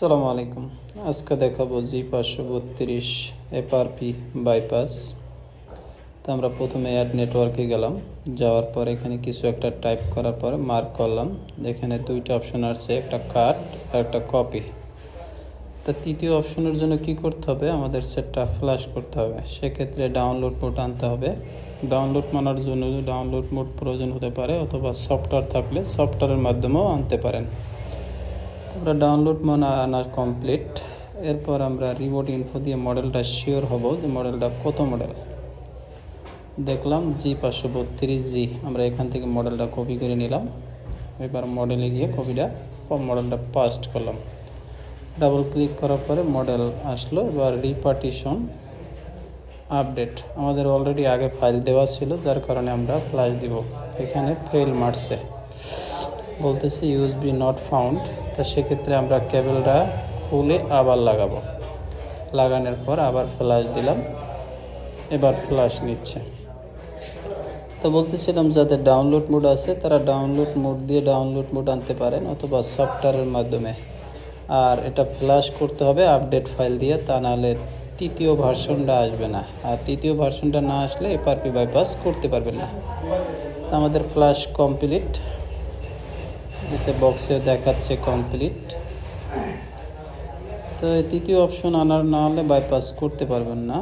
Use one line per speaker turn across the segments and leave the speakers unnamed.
আসসালামু আলাইকুম। আজকে দেখাবো জি পাঁচশো বত্রিশ এফআরপি বাইপাস। তো আমরা প্রথমে অ্যাড নেটওয়ার্কে গেলাম। যাওয়ার পর এখানে কিছু একটা টাইপ করার পরে মার্ক করলাম। এখানে দুইটা অপশন আসছে, একটা কাট আর একটা কপি। তা তৃতীয় অপশনের জন্য কি করতে হবে? আমাদের সেটটা ফ্ল্যাশ করতে হবে। সেক্ষেত্রে ডাউনলোড মোড আনতে হবে। ডাউনলোড মানার জন্য ডাউনলোড মোড প্রয়োজন হতে পারে অথবা সফটওয়্যার থাকলে সফটওয়্যারের মাধ্যমেও আনতে পারেন। আমরা ডাউনলোড মানে কমপ্লিট এরপর আমরা রিমোট ইনফো দিয়ে মডেলটা শিওর হব যে মডেলটা কত মডেল দেখলাম জি পাঁচশো বত্রিশ জি আমরা এখান থেকে মডেলটা কপি করে নিলাম। এবার মডেলে গিয়ে কপিটা মডেলটা পাস্ট করলাম। ডাবল ক্লিক করার পরে মডেল আসলো। এবার রিপার্টিশন আপডেট আমাদের অলরেডি আগে ফাইল দেওয়া ছিল, যার কারণে আমরা ফ্ল্যাশ দিব। এখানে ফেল মারছে। বলতেছি ইউএসবি নট ফাউন্ড তা সেক্ষেত্রে আমরা কেবলটা খুলে আবার লাগাবো। লাগানোর পর আবার ফ্ল্যাশ দিলাম, এবার ফ্ল্যাশ নিচ্ছে। তো বলতেছিলাম যাদের ডাউনলোড মোড আছে, তারা ডাউনলোড মোড দিয়ে ডাউনলোড মোড আনতে পারেন অথবা সফটওয়্যারের মাধ্যমে। আর এটা ফ্ল্যাশ করতে হবে আপডেট ফাইল দিয়ে, তা নাহলে তৃতীয় ভার্সনটা আসবে না। আর তৃতীয় ভার্সনটা না আসলে এফআরপি বাইপাস করতে পারবেন না। আমাদের ফ্ল্যাশ কমপ্লিট এতে বক্সে দেখাচ্ছে কমপ্লিট তো তৃতীয় অপশন আনার না হলে বাইপাস করতে পারবেন না।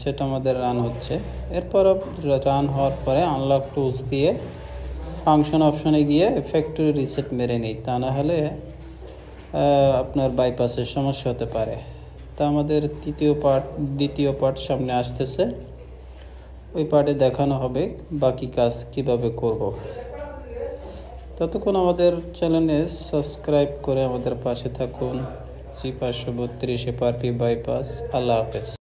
সেটা আমাদের রান হচ্ছে। এরপর রান হওয়ার পরে আনলক টুলস দিয়ে ফাংশন অপশনে গিয়ে ফ্যাক্টরি রিসেট মেরে নিই। তা না হলে আপনার বাইপাসের সমস্যা হতে পারে। তা আমাদের তৃতীয় পার্ট দ্বিতীয় পার্ট সামনে আসতেছে। ওই পার্টে দেখানো হবে বাকি কাজ কীভাবে করব। ততক্ষণ আমাদের চ্যানেলে সাবস্ক্রাইব করে আমাদের পাশে থাকুন। জি পাঁচশো বত্রিশে পারপি বাইপাস। আল্লাহ হাফেজ।